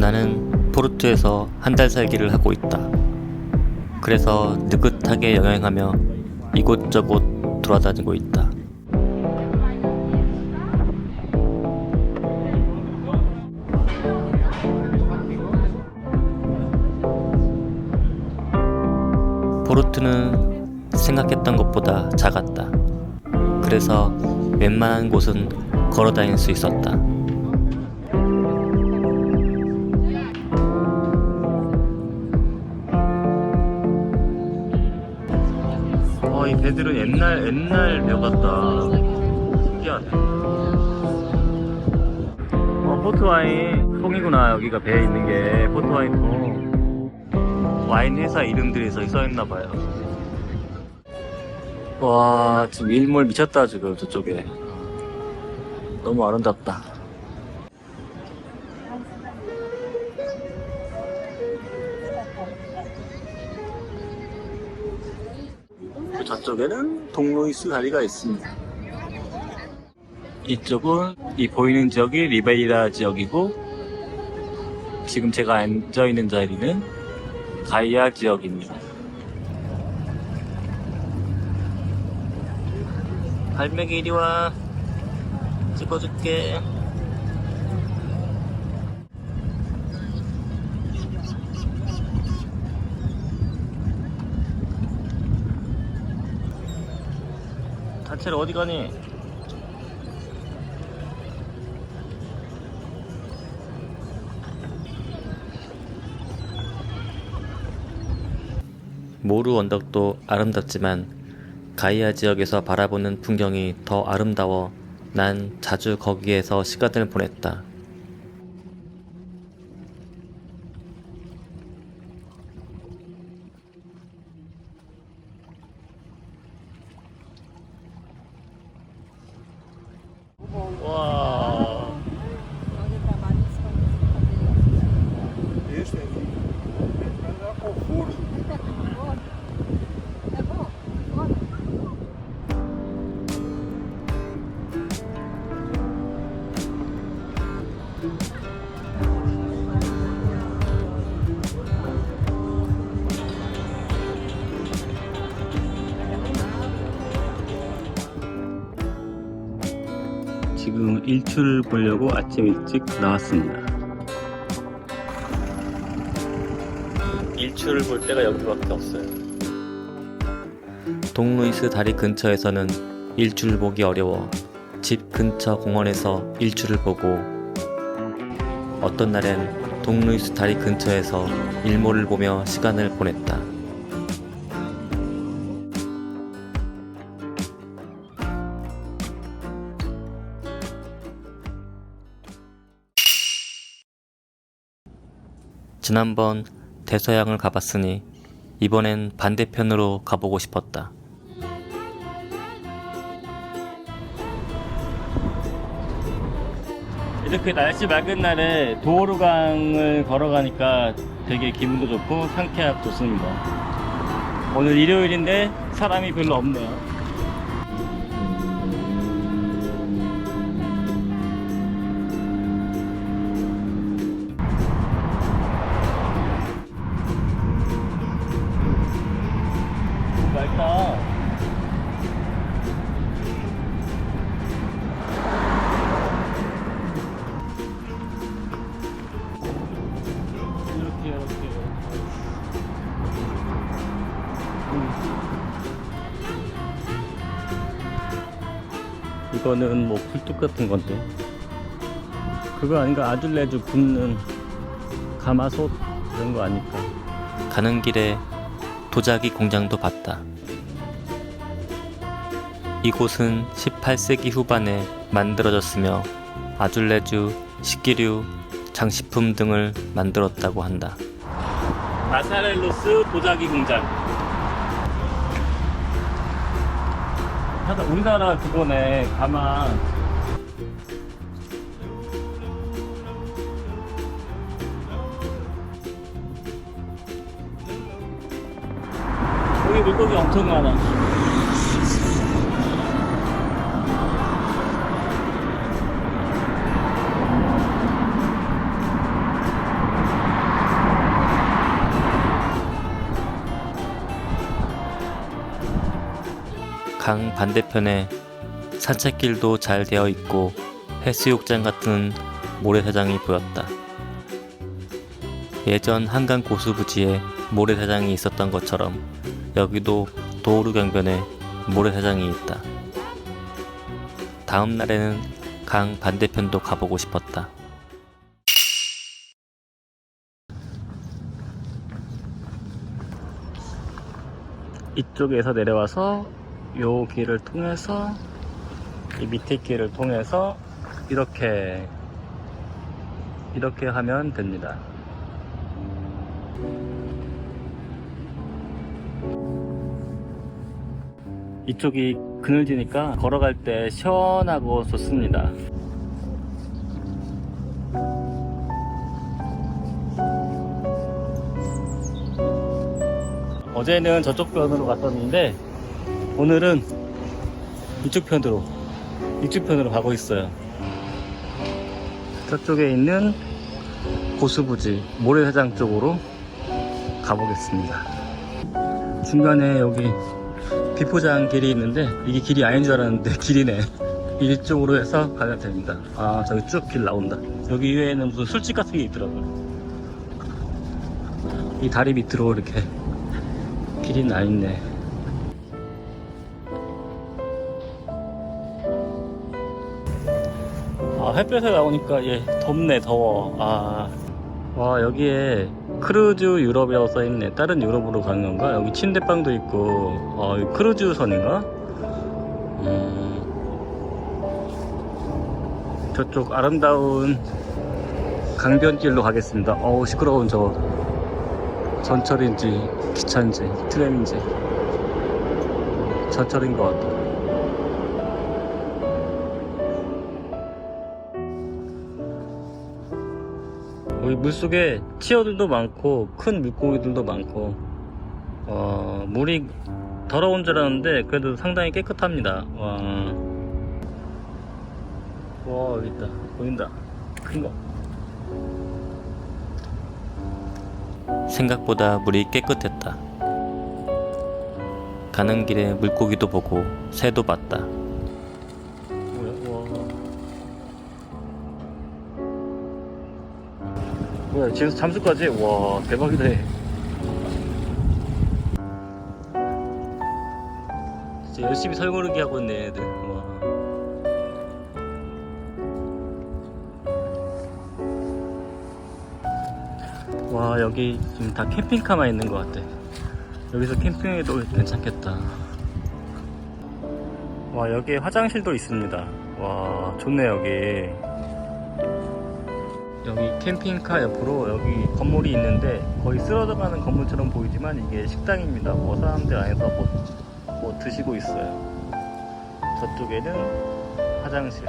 나는 포르투에서 한 달 살기를 하고 있다. 그래서 느긋하게 여행하며 이곳저곳 돌아다니고 있다. 포르투는 생각했던 것보다 작았다. 그래서 웬만한 곳은 걸어 다닐 수 있었다. 배들은 옛날 옛날 배 같다. 신기하네. 어, 포트 와인 통이구나. 여기가 배에 있는 게 포트 와인 통. 와인 회사 이름들이 저기 써 있나 봐요. 와, 지금 일몰 미쳤다 지금 저쪽에. 너무 아름답다. 쪽에는 동로이스 다리가 있습니다. 이쪽은 이 보이는 지역이 리베이라 지역이고 지금 제가 앉아 있는 자리는 가이아 지역입니다. 갈매기 이리 와 찍어줄게. 단체를 어디 가니? 모루 언덕도 아름답지만 가이아 지역에서 바라보는 풍경이 더 아름다워 난 자주 거기에서 시간을 보냈다. 지금 일출을 보려고 아침 일찍 나왔습니다. 일출을 볼 때가 여기밖에 없어요. 동루이스 다리 근처에서는 일출 보기 어려워 집 근처 공원에서 일출을 보고 어떤 날엔 동루이스 다리 근처에서 일몰을 보며 시간을 보냈다. 지난번 대서양을 가봤으니 이번엔 반대편으로 가보고 싶었다. 이렇게 날씨 맑은 날에 도오르강을 걸어가니까 되게 기분도 좋고 상쾌하고 좋습니다. 오늘 일요일인데 사람이 별로 없네요. 이거는 뭐 굴뚝 같은 건데 그거 아닌가 아줄레주 굽는 가마솥 이런 거 아닐까 가는 길에 도자기 공장도 봤다 이곳은 18세기 후반에 만들어졌으며 아줄레주, 식기류, 장식품 등을 만들었다고 한다. 마사렐로스 도자기 공장. 하다 우리나라 그거네 가만. 여기 물고기 엄청 많아. 강 반대편에 산책길도 잘 되어 있고 해수욕장 같은 모래사장이 보였다. 예전 한강 고수부지에 모래사장이 있었던 것처럼 여기도 도로 경변에 모래사장이 있다. 다음 날에는 강 반대편도 가보고 싶었다. 이쪽에서 내려와서 요 길을 통해서 이 밑에 길을 통해서 이렇게 이렇게 하면 됩니다. 이쪽이 그늘지니까 걸어갈 때 시원하고 좋습니다. 어제는 저쪽 편으로 갔었는데 오늘은 이쪽 편으로 이쪽 편으로 가고 있어요. 저쪽에 있는 고수부지 모래사장 쪽으로 가보겠습니다. 중간에 여기 비포장 길이 있는데 이게 길이 아닌 줄 알았는데 길이네. 이쪽으로 해서 가면 됩니다. 아 저기 쭉 길 나온다. 여기 위에는 무슨 술집 같은 게 있더라고요. 이 다리 밑으로 이렇게 길이 나 있네. 햇볕에 나오니까 예 덥네 더워. 아. 와 여기에 크루즈 유럽이라고 써있네. 다른 유럽으로 가는 건가? 여기 침대방도 있고 어 이거 크루즈 선인가? 음. 저쪽 아름다운 강변길로 가겠습니다. 어우 시끄러운 저 전철인지 기차인지 트램인지 전철인 것 같다. 여기 물속에 치어들도 많고 큰 물고기들도 많고 어, 물이 더러운 줄 알았는데 그래도 상당히 깨끗합니다. 와, 와 여기 있다 보인다 큰 거. 생각보다 물이 깨끗했다. 가는 길에 물고기도 보고 새도 봤다. 뭐야? 지금 잠수까지? 와 대박이다. 얘. 진짜 열심히 설거르기 하고 있네 애들. 와. 와 여기 지금 다 캠핑카만 있는 것 같아 여기서 캠핑해도 괜찮겠다 와 여기에 화장실도 있습니다 와 좋네 여기 여기 캠핑카 옆으로 여기 건물이 있는데 거의 쓰러져가는 건물처럼 보이지만 이게 식당입니다. 뭐 사람들 안에서 뭐, 뭐 드시고 있어요. 저쪽에는 화장실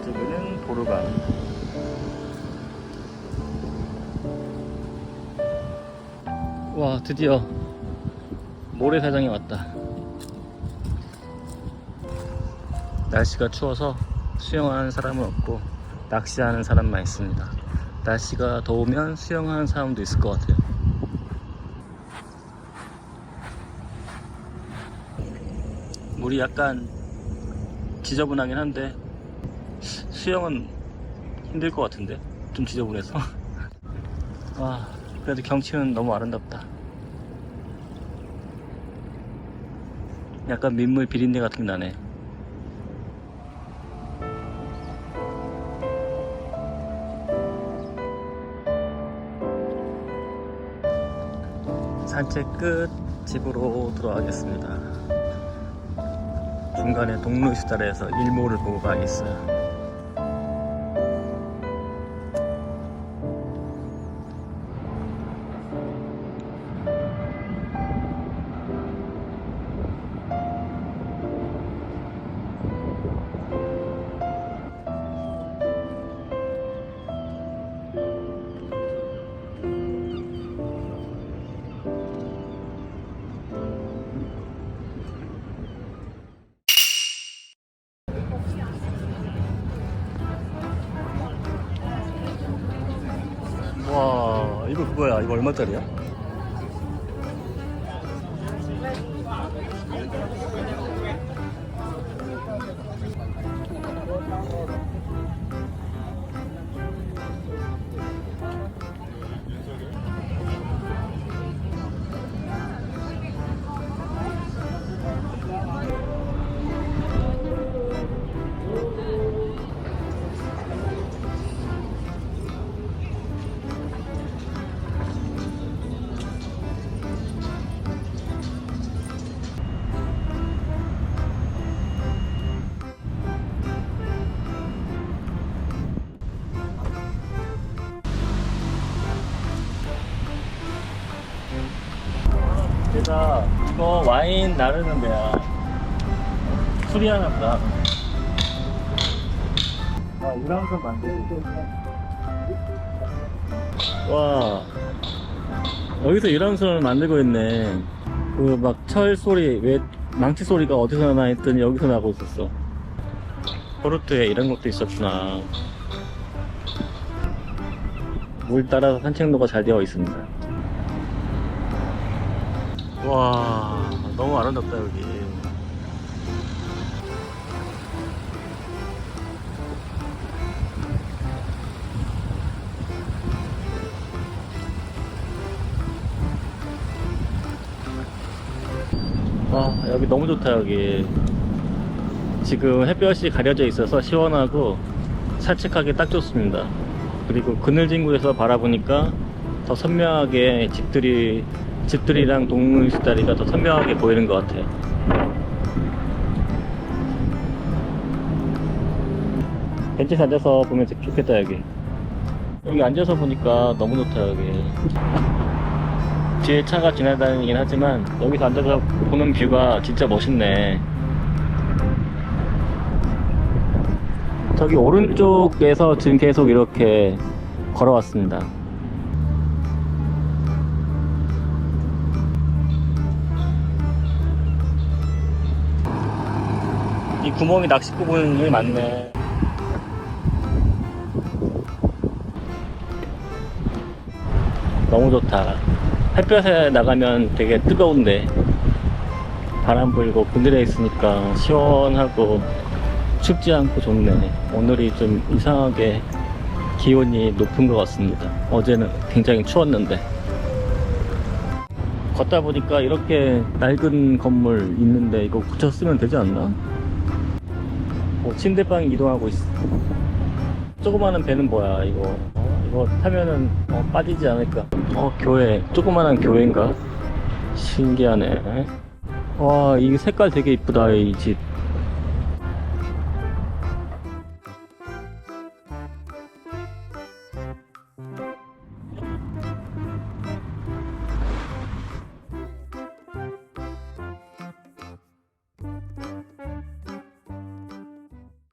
이쪽에는 도로가 와 드디어 모래사장에 왔다. 날씨가 추워서 수영하는 사람은 없고 낚시하는 사람만 있습니다 날씨가 더우면 수영하는 사람도 있을 것 같아요 물이 약간 지저분하긴 한데 수영은 힘들 것 같은데 좀 지저분해서 와 그래도 경치는 너무 아름답다. 약간 민물 비린내 같은 게 나네. 산책 끝 집으로 돌아가겠습니다. 중간에 동로 수달에서 일몰을 보고 가겠어요. 그 여기가 이거 와인 나르는 데야. 수리하나 보다. 와, 유람선 만들고. 와, 여기서 유람선을 만들고 있네. 그 막 철 소리, 왜 망치 소리가 어디서 나나 했더니 여기서 나고 있었어. 포르투에 이런 것도 있었구나. 물 따라서 산책로가 잘 되어 있습니다. 와, 너무 아름답다, 여기. 와, 여기 너무 좋다, 여기. 지금 햇볕이 가려져 있어서 시원하고 산책하기 딱 좋습니다. 그리고 그늘진 곳에서 바라보니까 더 선명하게 집들이 집들이랑 동물수다리가 더 선명하게 보이는 것 같아요. 벤치 앉아서 보면 되게 좋겠다 여기. 여기 앉아서 보니까 너무 좋다 여기. 뒤에 차가 지나다니긴 하지만 여기서 앉아서 보는 뷰가 진짜 멋있네. 저기 오른쪽에서 지금 계속 이렇게 걸어왔습니다. 이 구멍이 낚시 부분이 많네. 너무 좋다. 햇볕에 나가면 되게 뜨거운데 바람 불고 그늘에 있으니까 시원하고 춥지 않고 좋네. 오늘이 좀 이상하게 기온이 높은 것 같습니다. 어제는 굉장히 추웠는데. 걷다 보니까 이렇게 낡은 건물 있는데 이거 고쳤으면 되지 않나? 어, 침대방이 이동하고 있어. 조그마한 배는 뭐야, 이거. 어, 이거 타면은 어, 빠지지 않을까? 어, 교회. 조그마한 교회인가? 신기하네. 와, 이 색깔 되게 이쁘다, 이 집.